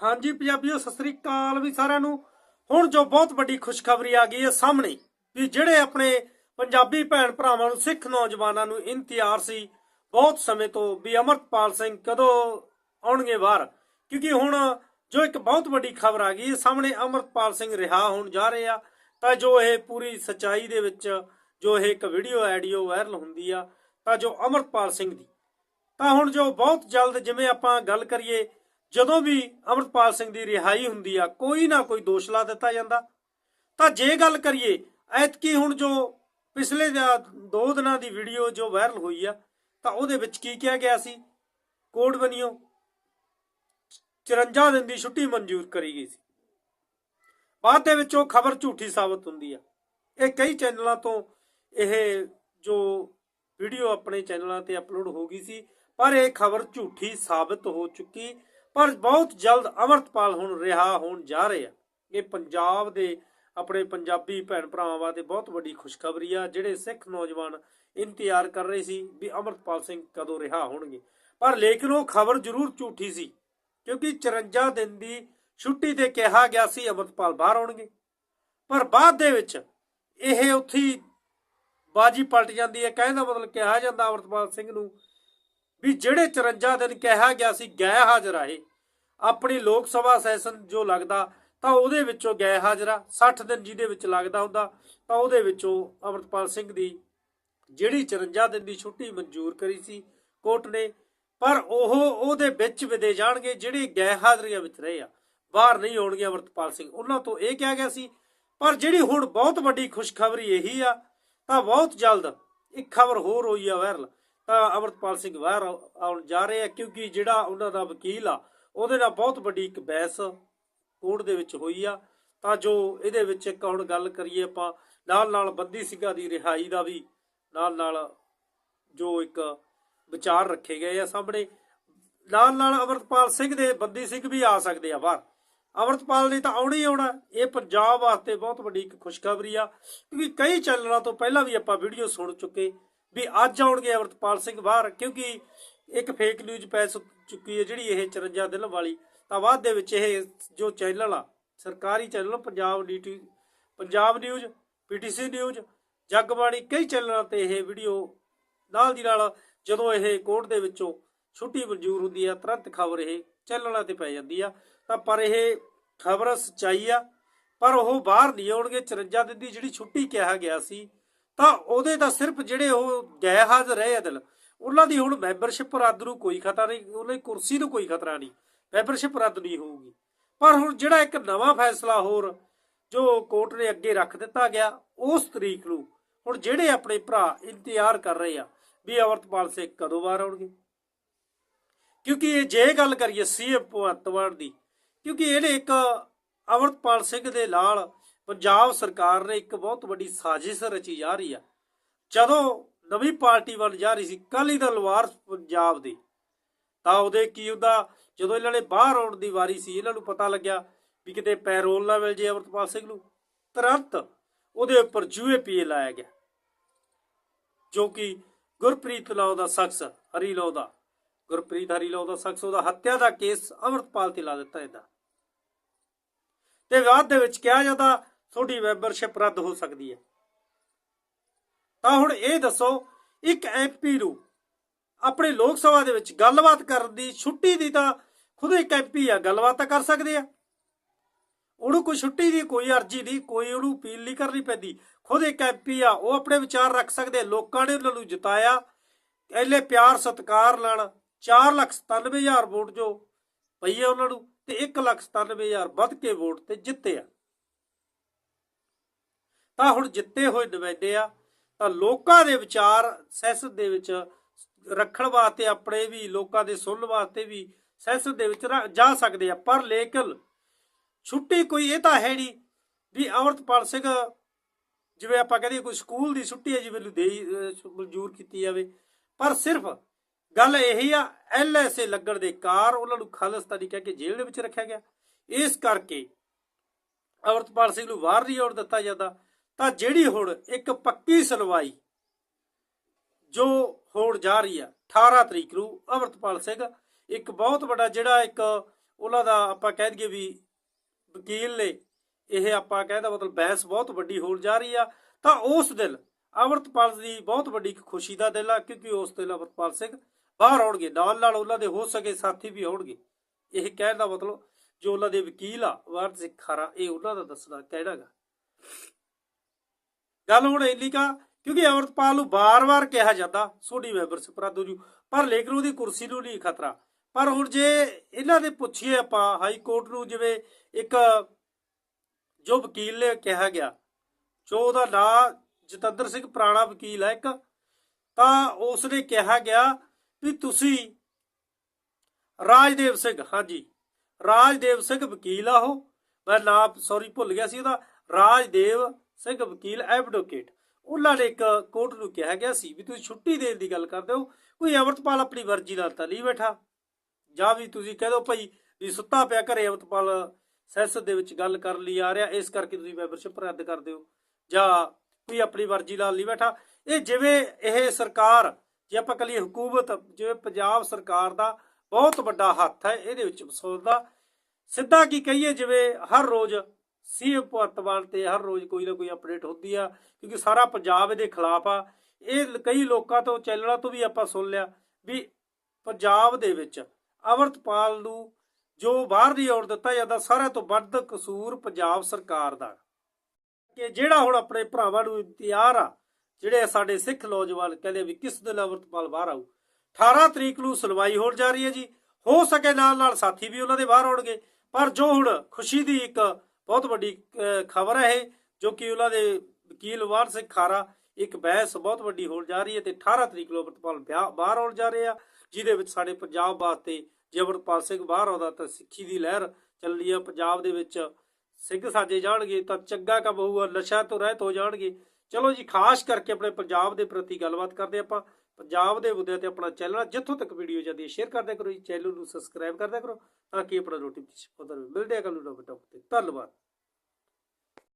ਹਾਂਜੀ ਪੰਜਾਬੀਓ, ਸਤਿ ਸ੍ਰੀ ਅਕਾਲ ਵੀ ਸਾਰਿਆਂ ਨੂੰ। ਹੁਣ ਜੋ ਬਹੁਤ ਵੱਡੀ ਖੁਸ਼ਖਬਰੀ ਆ ਗਈ ਹੈ ਸਾਹਮਣੇ, ਵੀ ਜਿਹੜੇ ਆਪਣੇ ਪੰਜਾਬੀ ਭੈਣ ਭਰਾਵਾਂ ਨੂੰ, ਸਿੱਖ ਨੌਜਵਾਨਾਂ ਨੂੰ ਇੰਤਜ਼ਾਰ ਸੀ ਬਹੁਤ ਸਮੇਂ ਤੋਂ, ਵੀ ਅਮਰਪਾਲ ਸਿੰਘ ਕਦੋਂ ਆਉਣਗੇ ਬਾਹਰ? ਕਿਉਂਕਿ ਹੁਣ ਜੋ ਇੱਕ ਬਹੁਤ ਵੱਡੀ ਖਬਰ ਆ ਗਈ ਹੈ ਸਾਹਮਣੇ ਅਮਰਪਾਲ ਸਿੰਘ ਰਿਹਾ ਹੋਣ ਜਾ ਰਹੇ ਆ, ਤਾਂ ਜੋ ਇਹ ਪੂਰੀ ਸਚਾਈ ਦੇ ਵਿੱਚ ਜੋ ਇਹ ਇੱਕ ਵੀਡੀਓ, ਆਡੀਓ ਵਾਇਰਲ ਹੁੰਦੀ ਆ, ਤਾਂ ਜੋ ਅਮਰਪਾਲ ਸਿੰਘ ਦੀ। ਤਾਂ ਹੁਣ ਜੋ ਬਹੁਤ ਜਲਦ ਜਿਵੇਂ ਆਪਾਂ ਗੱਲ ਕਰੀਏ ਜਦੋਂ ਵੀ ਅਮਰਪਾਲ ਸਿੰਘ ਦੀ ਰਿਹਾਈ ਹੁੰਦੀ ਆ, ਕੋਈ ਨਾ ਕੋਈ ਦੋਸ਼ ਲਾ ਦਿੱਤਾ ਜਾਂਦਾ। ਤਾਂ ਜੇ ਗੱਲ ਕਰੀਏ, ਐਤਕੀ ਹੁਣ ਜੋ ਪਿਛਲੇ ਦੋ ਦਿਨਾਂ ਦੀ ਵੀਡੀਓ ਜੋ ਵਾਇਰਲ ਹੋਈ ਆ, ਤਾਂ ਉਹਦੇ ਵਿੱਚ ਕੀ ਕਿਹਾ ਗਿਆ ਸੀ? ਕੋਡ ਬਨਿਓ 54 ਦਿਨ ਦੀ ਛੁੱਟੀ ਮਨਜ਼ੂਰ ਕਰੀ ਗਈ ਸੀ। ਬਾਅਦ ਦੇ ਵਿੱਚ ਉਹ ਖਬਰ ਝੂਠੀ ਸਾਬਤ ਹੁੰਦੀ ਆ। ਇਹ ਕਈ ਚੈਨਲਾਂ ਤੋਂ ਇਹ ਜੋ ਵੀਡੀਓ ਆਪਣੇ ਚੈਨਲਾਂ ਤੇ ਅਪਲੋਡ ਹੋ ਗਈ ਸੀ, ਪਰ ਇਹ ਖਬਰ ਝੂਠੀ ਸਾਬਤ ਹੋ ਚੁੱਕੀ ਪਰ ਬਹੁਤ ਜਲਦ ਅਮਰਤਪਾਲ ਹੁਣ ਰਿਹਾ ਹੋਣ ਜਾ ਰਹੇ ਆ। ਇਹ ਪੰਜਾਬ ਦੇ ਆਪਣੇ ਪੰਜਾਬੀ ਭੈਣ ਭਰਾਵਾਂ ਵਾਸਤੇ ਬਹੁਤ ਵੱਡੀ ਖੁਸ਼ਖਬਰੀ ਆ, ਜਿਹੜੇ ਸਿੱਖ ਨੌਜਵਾਨ ਇੰਤਜ਼ਾਰ ਕਰ ਰਹੇ ਸੀ ਵੀ ਅਮਰਤਪਾਲ ਸਿੰਘ ਕਦੋਂ ਰਿਹਾ ਹੋਣਗੇ। ਪਰ ਲੇਕਿਨ ਉਹ ਖਬਰ ਜ਼ਰੂਰ ਝੂਠੀ ਸੀ, ਕਿਉਂਕਿ 54 ਦਿਨ ਦੀ ਛੁੱਟੀ ਤੇ ਕਿਹਾ ਗਿਆ ਸੀ ਅਮਰਤਪਾਲ ਬਾਹਰ ਆਉਣਗੇ। ਪਰ ਬਾਅਦ ਦੇ ਵਿੱਚ ਇਹ ਉੱਥੇ ਬਾਜੀ ਪਲਟ ਜਾਂਦੀ ਹੈ। ਕਹਿਣ ਦਾ ਮਤਲਬ ਕਿਹਾ ਜਾਂਦਾ ਅਮਰਤਪਾਲ ਸਿੰਘ ਨੂੰ ਵੀ ਜਿਹੜੇ 54 ਦਿਨ ਕਿਹਾ ਗਿਆ ਸੀ, ਗਏ ਹਾਜ਼ਰ ਆਏ ਆਪਣੀ ਲੋਕ ਸਭਾ ਸੈਸ਼ਨ ਜੋ ਲੱਗਦਾ, ਤਾਂ ਉਹਦੇ ਵਿੱਚੋਂ ਗਏ ਹਾਜ਼ਰਾ। 60 ਦਿਨ ਜਿਹਦੇ ਵਿੱਚ ਲੱਗਦਾ ਹੁੰਦਾ, ਤਾਂ ਉਹਦੇ ਵਿੱਚੋਂ ਅਮਰਤਪਾਲ ਸਿੰਘ ਦੀ ਜਿਹੜੀ 54 ਦਿਨ ਦੀ ਛੁੱਟੀ ਮਨਜ਼ੂਰ ਕਰੀ ਸੀ ਕੋਰਟ ਨੇ, ਪਰ ਉਹ, ਉਹਦੇ ਵਿੱਚ ਵਿਦੇ ਜਾਣਗੇ ਜਿਹੜੇ ਗਏ ਹਾਜ਼ਰੀਆਂ ਵਿੱਚ ਰਹੇ ਆ। ਬਾਹਰ ਨਹੀਂ ਆਉਣਗੇ ਅਮਰਤਪਾਲ ਸਿੰਘ। ਉਹਨਾਂ ਤੋਂ ਇਹ ਕਿਹਾ ਗਿਆ ਸੀ, ਪਰ ਜਿਹੜੀ ਹੁਣ ਬਹੁਤ ਵੱਡੀ ਖੁਸ਼ਖਬਰੀ ਇਹੀ ਆ, ਤਾਂ ਬਹੁਤ ਜਲਦ ਇੱਕ ਖਬਰ ਹੋਰ ਹੋਈ ਆ ਵਾਇਰਲ, ਤਾਂ ਅਮਰਤਪਾਲ ਸਿੰਘ ਬਾਹਰ ਆਉਣ ਜਾ ਰਹੇ ਆ, ਕਿਉਂਕਿ ਜਿਹੜਾ ਉਹਨਾਂ ਦਾ ਵਕੀਲ ਆ ਉਹਦੇ ਨਾਲ ਬਹੁਤ ਵੱਡੀ ਇੱਕ ਬਹਿਸ ਕੋਰਟ ਦੇ ਵਿੱਚ ਹੋਈ ਆ। ਤਾਂ ਜੋ ਇਹਦੇ ਵਿੱਚ ਇੱਕ ਹੁਣ ਗੱਲ ਕਰੀਏ ਆਪਾਂ, ਨਾਲ ਨਾਲ ਬੰਦੀ ਸਿੰਘਾਂ ਦੀ ਰਿਹਾਈ ਦਾ ਵੀ ਨਾਲ ਨਾਲ ਜੋ ਇੱਕ ਵਿਚਾਰ ਰੱਖੇ ਗਏ ਆ ਸਾਹਮਣੇ। ਨਾਲ ਨਾਲ ਅਮਰਤਪਾਲ ਸਿੰਘ ਦੇ ਬੰਦੀ ਸਿੰਘ ਵੀ ਆ ਸਕਦੇ ਆ ਬਾਹਰ। ਅਮਰਤਪਾਲ ਨੇ ਤਾਂ ਆਉਣਾ ਹੀ ਆਉਣਾ। ਇਹ ਪੰਜਾਬ ਵਾਸਤੇ ਬਹੁਤ ਵੱਡੀ ਇੱਕ ਖੁਸ਼ਖਬਰੀ ਆ। ਕਿਉਂਕਿ ਕਈ ਚੈਨਲਾਂ ਤੋਂ ਪਹਿਲਾਂ ਵੀ ਆਪਾਂ ਵੀਡੀਓ ਸੁਣ ਚੁੱਕੇ ਵੀ ਅੱਜ ਆਉਣਗੇ ਅਮਰਤਪਾਲ ਸਿੰਘ ਬਾਹਰ। ਕਿਉਂਕਿ ਇੱਕ ਫੇਕ ਨਿਊਜ਼ ਪੈ ਚੁੱਕੀ ਹੈ ਜਿਹੜੀ ਇਹ 54 ਦਿਨ ਵਾਲੀ। ਤਾਂ ਬਾਅਦ ਦੇ ਵਿੱਚ ਇਹ ਜੋ ਚੈਨਲ ਆ, ਸਰਕਾਰੀ channel Punjab DT Punjab news PTC news Jagbani, ਕਈ ਚੈਨਲਾਂ ਤੇ ਇਹ ਵੀਡੀਓ ਨਾਲ ਦੀ ਨਾਲ ਜਦੋਂ ਇਹ ਕੋਰਟ ਦੇ ਵਿੱਚੋਂ ਛੁੱਟੀ ਮਨਜ਼ੂਰ ਹੁੰਦੀ ਆ, ਤੁਰੰਤ ਖਬਰ ਇਹ ਚੈਨਲਾਂ ਤੇ ਪੈ ਜਾਂਦੀ ਆ। ਤਾਂ ਪਰ ਇਹ ਖਬਰ ਸਚਾਈ ਆ, ਪਰ ਉਹ ਬਾਹਰ ਨਹੀਂ ਆਉਣਗੇ। 54 ਦਿਨ ਦੀ ਜਿਹੜੀ ਛੁੱਟੀ ਕਿਹਾ ਗਿਆ ਸੀ, ਤਾਂ ਉਹਦੇ ਤਾਂ ਸਿਰਫ ਜਿਹੜੇ ਉਹ ਗਏ ਹਾਜ਼ਰ ਰਹੇ ਅਦਲ ਉਹਨਾਂ ਦੀ ਹੁਣ ਮੈਂਬਰਸ਼ਿਪ ਰੱਦ ਨੂੰ ਕੋਈ ਖਤਰਾ ਨਹੀਂ, ਉਹਨਾਂ ਦੀ ਕੁਰਸੀ ਨੂੰ ਕੋਈ ਖਤਰਾ ਨਹੀਂ ਮੈਂਬਰਸ਼ਿਪ ਰੱਦ ਨਹੀਂ ਹੋਊਗੀ। ਪਰ ਹੁਣ ਜਿਹੜਾ ਇੱਕ ਨਵਾਂ ਫੈਸਲਾ ਹੋਰ ਜੋ ਕੋਰਟ ਨੇ ਅੱਗੇ ਰੱਖ ਦਿੱਤਾ ਗਿਆ, ਉਸ ਤਰੀਕ ਨੂੰ ਹੁਣ ਜਿਹੜੇ ਆਪਣੇ ਭਰਾ ਇੰਤਜ਼ਾਰ ਕਰ ਰਹੇ ਆ ਵੀ ਅਮਰਤਪਾਲ ਸਿੰਘ ਕਦੋਂ ਬਾਹਰ ਆਉਣਗੇ। ਕਿਉਂਕਿ ਇਹ ਜੇ ਗੱਲ ਕਰੀਏ ਸੀਐਮ ਭਗਵੰਤ ਮਾਨ ਦੀ, ਕਿਉਂਕਿ ਇਹਨੇ ਇੱਕ ਅਮਰਤਪਾਲ ਸਿੰਘ ਦੇ ਨਾਲ ਪੰਜਾਬ ਸਰਕਾਰ ਨੇ ਇੱਕ ਬਹੁਤ ਵੱਡੀ ਸਾਜ਼ਿਸ਼ ਰਚੀ ਜਾ ਰਹੀ ਆ। ਜਦੋਂ ਨਵੀਂ ਪਾਰਟੀ ਵੱਲ ਜਾ ਰਹੀ ਸੀ ਕਾਲੀ ਦਲ ਵਾਰਸ ਪੰਜਾਬ ਦੀ। ਤਾਂ ਉਹਦੇ ਕੀ ਹੁੰਦਾ, ਜਦੋਂ ਇਹਨਾਂ ਨੇ ਬਾਹਰ ਆਉਣ ਦੀ ਵਾਰੀ ਸੀ, ਇਹਨਾਂ ਨੂੰ ਪਤਾ ਲੱਗਿਆ ਵੀ ਕਿਤੇ ਪੈਰੋਲ ਨਾ ਮਿਲ ਜੇ ਅਮਰਤਪਾਲ ਸਿੰਘ ਨੂੰ। ਤੁਰੰਤ ਉਹਦੇ ਉੱਪਰ ਯੂਏਪੀਏ ਲਾਇਆ ਗਿਆ, ਜੋ ਕਿ ਗੁਰਪ੍ਰੀਤ ਲਾਓ ਦਾ ਸ਼ਖਸ, ਹਰੀ ਲਾਓ ਦਾ। ਗੁਰਪ੍ਰੀਤ ਹਰੀ ਲਾਓ ਦਾ ਸ਼ਖਸ, ਉਹਦਾ ਹੱਤਿਆ ਦਾ ਕੇਸ ਅਮਰਤਪਾਲ ਤੇ ਲਾ ਦਿੱਤਾ ਇਹਦਾ ਤੇ ਬਾਅਦ ਦੇ ਵਿੱਚ ਕਿਹਾ ਜਾਂਦਾ, ਤੁਹਾਡੀ ਮੈਂਬਰਸ਼ਿਪ ਰੱਦ ਹੋ ਸਕਦੀ ਹੈ। ਤਾਂ ਹੁਣ ਇਹ ਦੱਸੋ, ਇੱਕ ਐਮਪੀ ਨੂੰ ਆਪਣੇ ਲੋਕ ਸਭਾ ਦੇ ਵਿੱਚ ਗੱਲਬਾਤ ਕਰਨ ਦੀ ਛੁੱਟੀ ਦੀ ਤਾਂ ਖੁਦ ਇੱਕ ਐਮਪੀ ਆ, ਗੱਲਬਾਤ ਤਾਂ ਕਰ ਸਕਦੇ ਆ। ਉਹਨੂੰ ਕੋਈ ਛੁੱਟੀ ਦੀ, ਕੋਈ ਅਰਜ਼ੀ ਨਹੀਂ ਕੋਈ ਉਹਨੂੰ ਅਪੀਲ ਨਹੀਂ ਕਰਨੀ ਪੈਂਦੀ। ਖੁਦ ਇੱਕ ਐਮਪੀ ਆ, ਉਹ ਆਪਣੇ ਵਿਚਾਰ ਰੱਖ ਸਕਦੇ ਲੋਕਾਂ ਨੇ ਉਹਨਾਂ ਨੂੰ ਜਿਤਾਇਆ। ਐਲੇ ਪਿਆਰ, ਸਤਿਕਾਰ ਨਾਲ 497000 ਵੋਟ ਜੋ ਪਈ ਆ ਉਹਨਾਂ ਨੂੰ ਤੇ 197000 ਵੱਧ ਕੇ ਵੋਟ ਤੇ ਜਿੱਤੇ ਆ। ਤਾਂ ਹੁਣ ਜਿੱਤੇ ਹੋਏ ਨੁਮਾਇੰਦੇ ਆ ਤਾਂ ਲੋਕਾਂ ਦੇ ਵਿਚਾਰ ਸੈਸ਼ਨ ਦੇ ਵਿੱਚ ਰੱਖਣ ਵਾਸਤੇ ਆਪਣੇ ਵੀ, ਲੋਕਾਂ ਦੇ ਸੁਣਨ ਵਾਸਤੇ ਵੀ ਸੈਸ਼ਨ ਦੇ ਵਿੱਚ ਜਾ ਸਕਦੇ ਆ। ਪਰ ਲੇਕਿਨ ਛੁੱਟੀ ਕੋਈ ਇਹ ਤਾਂ ਹੈ ਨਹੀਂ ਵੀ ਅਮਰਤਪਾਲ ਸਿੰਘ ਜਿਵੇਂ ਆਪਾਂ ਕਹਿੰਦੇ ਕੋਈ ਸਕੂਲ ਦੀ ਛੁੱਟੀ ਹੈ, ਜਿਵੇਂ ਨੂੰ ਮਨਜ਼ੂਰ ਕੀਤੀ ਜਾਵੇ। ਪਰ ਸਿਰਫ ਗੱਲ ਇਹੀ ਆ, ਐਲਐਸਏ ਲੱਗਣ ਦੇ ਕਾਰ ਉਹਨਾਂ ਨੂੰ ਖਾਲਿਸਤਾਨੀ ਕਹਿ ਕੇ ਜੇਲ੍ਹ ਦੇ ਵਿੱਚ ਰੱਖਿਆ ਗਿਆ। ਇਸ ਕਰਕੇ ਅਮਰਤਪਾਲ ਸਿੰਘ ਨੂੰ ਬਾਹਰ ਨਹੀਂ ਆਉਣ ਦਿੱਤਾ ਜਾਂਦਾ। ਤਾਂ ਜਿਹੜੀ ਹੁਣ ਇੱਕ ਪੱਕੀ ਸੁਣਵਾਈ ਜੋ ਹੋਣ ਜਾ ਰਹੀ ਆ 18 ਤਰੀਕ ਨੂੰ ਅਮਰਤਪਾਲ ਸਿੰਘ, ਇੱਕ ਬਹੁਤ ਵੱਡਾ ਜਿਹੜਾ ਇੱਕ ਉਹਨਾਂ ਦਾ ਆਪਾਂ ਕਹਿ ਦਈਏ ਵੀ ਵਕੀਲ ਨੇ, ਇਹ ਆਪਾਂ ਕਹਿੰਦਾ ਮਤਲਬ ਬਹਿਸ ਬਹੁਤ ਵੱਡੀ ਹੋਣ ਜਾ ਰਹੀ ਆ, ਤਾਂ ਉਸ ਦਿਨ ਅਮਰਤਪਾਲ ਦੀ ਬਹੁਤ ਵੱਡੀ ਇੱਕ ਖੁਸ਼ੀ ਦਾ ਦਿਨ ਆ, ਕਿਉਂਕਿ ਉਸ ਦਿਨ ਅਮਰਤਪਾਲ ਸਿੰਘ ਬਾਹਰ ਆਉਣਗੇ, ਨਾਲ ਨਾਲ ਉਹਨਾਂ ਦੇ ਹੋ ਸਕੇ ਸਾਥੀ ਵੀ ਆਉਣਗੇ। ਇਹ ਕਹਿਣ ਦਾ ਮਤਲਬ ਜੋ ਉਹਨਾਂ ਦੇ ਵਕੀਲ ਆ, ਵਾਰਦ ਸਿੰਘ ਖਾਰਾ ਇਹ ਉਹਨਾਂ ਦਾ ਦੱਸਣਾ ਕਹਿਣਾਗਾ। ਗੱਲ ਹੁਣ ਇੰਨੀ ਕਾ, ਕਿਉਂਕਿ ਅਮਰਤਪਾਲ ਨੂੰ ਬਾਰ-ਬਾਰ ਕਿਹਾ ਜਾਂਦਾ, ਸੋਢੀ ਮੈਂਬਰ ਸਪਰਾਦੂ ਜੀ ਪਰ ਲੇਕਿਨ ਉਹਦੀ ਕੁਰਸੀ ਨੂੰ ਨਹੀਂ ਖਤਰਾ। ਪਰ ਹੁਣ ਜੇ ਇਹਨਾਂ ਦੇ ਪੁੱਛੀਏ ਆਪਾਂ, ਹਾਈ ਕੋਰਟ ਨੂੰ ਜਿਵੇਂ ਇੱਕ ਜੋ ਵਕੀਲ ਨੇ ਕਿਹਾ ਗਿਆ, ਜੋ ਉਹਦਾ ਨਾਂ ਜਤਿੰਦਰ ਸਿੰਘ ਪੁਰਾਣਾ ਵਕੀਲ ਹੈ ਇੱਕ, ਤਾਂ ਉਸ ਨੇ ਕਿਹਾ ਗਿਆ ਵੀ ਤੁਸੀਂ ਰਾਜਦੇਵ ਸਿੰਘ, ਹਾਂਜੀ, ਰਾਜਦੇਵ ਸਿੰਘ ਵਕੀਲ ਆ ਉਹ। ਮੈਂ ਨਾਮ ਸੌਰੀ ਭੁੱਲ ਗਿਆ ਸੀ ਉਹਦਾ। ਰਾਜਦੇਵ ਸਿੰਘ ਵਕੀਲ ਐਡਵੋਕੇਟ। ਉਹਨਾਂ ਨੇ ਇੱਕ ਕੋਰਟ ਨੂੰ ਕਿਹਾ ਗਿਆ ਸੀ ਵੀ ਤੁਸੀਂ ਛੁੱਟੀ ਦੇਣ ਦੀ ਗੱਲ ਕਰਦੇ ਹੋ, ਕੋਈ ਅਮਰਤਪਾਲ ਆਪਣੀ ਵਰਜ਼ੀ ਨਾਲ ਤਾਂ ਨਹੀਂ ਬੈਠਾ। ਜਾਂ ਵੀ ਤੁਸੀਂ ਕਹਿ ਦਿਓ ਭਾਈ ਵੀ ਸੁੱਤਾ ਪਿਆ ਘਰੇ ਅਮਰਤਪਾਲ ਸੈਸ਼ਨ ਦੇ ਵਿੱਚ ਗੱਲ ਕਰਨ ਲਈ ਆ ਰਿਹਾ, ਇਸ ਕਰਕੇ ਤੁਸੀਂ ਮੈਂਬਰਸ਼ਿਪ ਰੱਦ ਕਰ ਦਿਓ। ਜਾਂ ਕੋਈ ਆਪਣੀ ਮਰਜ਼ੀ ਨਾਲ ਨਹੀਂ ਬੈਠਾ। ਇਹ ਜਿਵੇਂ ਇਹ ਸਰਕਾਰ, ਜੇ ਆਪਾਂ ਕਹੀਏ ਹਕੂਮਤ, ਜਿਵੇਂ ਪੰਜਾਬ ਸਰਕਾਰ ਦਾ ਬਹੁਤ ਵੱਡਾ ਹੱਥ ਹੈ, ਇਹਦੇ ਵਿੱਚ ਮਸੌਦ ਦਾ। ਸਿੱਧਾ ਕੀ ਕਹੀਏ, ਜਿਵੇਂ ਹਰ ਰੋਜ਼ ਸੀਐਮ ਭਗਵੰਤ ਮਾਨ ਤੇ ਹਰ ਰੋਜ਼ ਕੋਈ ਨਾ ਕੋਈ ਅਪਡੇਟ ਹੁੰਦੀ ਆ, ਕਿਉਂਕਿ ਸਾਰਾ ਪੰਜਾਬ ਇਹਦੇ ਖਿਲਾਫ ਆ। ਇਹ ਕਈ ਲੋਕਾਂ ਤੋਂ, ਚੈਨਲਾਂ ਤੋਂ ਵੀ ਆਪਾਂ ਸੁਣ ਲਿਆ ਵੀ ਪੰਜਾਬ ਦੇ ਵਿੱਚ ਅਮਰਤਪਾਲ ਨੂੰ ਜੋ ਬਾਹਰ ਦੀ ਔਰ ਦਿੱਤਾ ਜਾਂਦਾ, ਸਾਰਿਆਂ ਤੋਂ ਵੱਧ ਕਸੂਰ ਪੰਜਾਬ ਸਰਕਾਰ ਦਾ। ਕਿ ਜਿਹੜਾ ਹੁਣ ਆਪਣੇ ਭਰਾਵਾਂ ਨੂੰ ਇੰਤਜ਼ਾਰ ਆ, ਜਿਹੜੇ ਸਾਡੇ ਸਿੱਖ ਨੌਜਵਾਨ ਕਹਿੰਦੇ ਵੀ ਕਿਸ ਦਿਨ ਅਮਰਤਪਾਲ ਬਾਹਰ ਆਊ? 18 ਤਰੀਕ ਨੂੰ ਸੁਣਵਾਈ ਹੋਣ ਜਾ ਰਹੀ ਹੈ ਜੀ। ਹੋ ਸਕੇ ਨਾਲ ਨਾਲ ਸਾਥੀ ਵੀ ਉਹਨਾਂ ਦੇ ਬਾਹਰ ਆਉਣਗੇ। ਪਰ ਜੋ ਹੁਣ ਖੁਸ਼ੀ ਦੀ ਇੱਕ ਬਹੁਤ ਵੱਡੀ ਖਬਰ ਹੈ ਇਹ, ਜੋ ਕਿ ਉਹਨਾਂ ਦੇ ਵਕੀਲ ਵਾਰ ਸਿੰਘ ਖਾਰਾ, ਇੱਕ ਬਹਿਸ ਬਹੁਤ ਵੱਡੀ ਹੋਣ ਜਾ ਰਹੀ ਹੈ ਤੇ 18 ਤਰੀਕ ਨੂੰ ਅਮਰਤਪਾਲ ਵਿਆਹ- ਬਾਹਰ ਆਉਣ ਜਾ ਰਹੇ ਆ, ਜਿਹਦੇ ਵਿੱਚ ਸਾਡੇ ਪੰਜਾਬ ਵਾਸਤੇ ਜੇ ਅਮਰਪਾਲ ਸਿੰਘ ਬਾਹਰ ਆਉਂਦਾ ਤਾਂ ਸਿੱਖੀ ਦੀ ਲਹਿਰ ਚੱਲਦੀ ਆ, ਪੰਜਾਬ ਦੇ ਵਿੱਚ ਸਿੰਘ ਸਾਜੇ ਜਾਣਗੇ ਤਾਂ ਚੰਗਾ ਕੰਮ ਹੋਊਗਾ ਨਸ਼ਾ ਤੋਂ ਰਹਿਤ ਹੋ ਜਾਣਗੇ। ਚਲੋ ਜੀ, ਖਾਸ ਕਰਕੇ ਆਪਣੇ ਪੰਜਾਬ ਦੇ ਪ੍ਰਤੀ ਗੱਲਬਾਤ ਕਰਦੇ ਆਪਾਂ। ਪੰਜਾਬ ਦੇ ਮੁੱਦਿਆਂ ਤੇ ਆਪਣਾ ਚੈਨਲ ਜਿੱਥੋਂ ਤੱਕ ਵੀਡੀਓ ਜਾਂਦੀ ਹੈ ਸ਼ੇਅਰ ਕਰਦਿਆ ਕਰੋ ਜੀ ਚੈਨਲ ਨੂੰ ਸਬਸਕ੍ਰਾਈਬ ਕਰਦਿਆ ਕਰੋ, ਤਾਂ ਕਿ ਆਪਣਾ ਨੋਟੀਫਿਕੇਸ਼ਨ ਪਤਾ ਰਹੇ। ਮਿਲਦੇ ਆ ਕੱਲ ਨੂੰ ਨਵੇਂ ਟੌਪਿਕ ਤੇ। ਧੰਨਵਾਦ।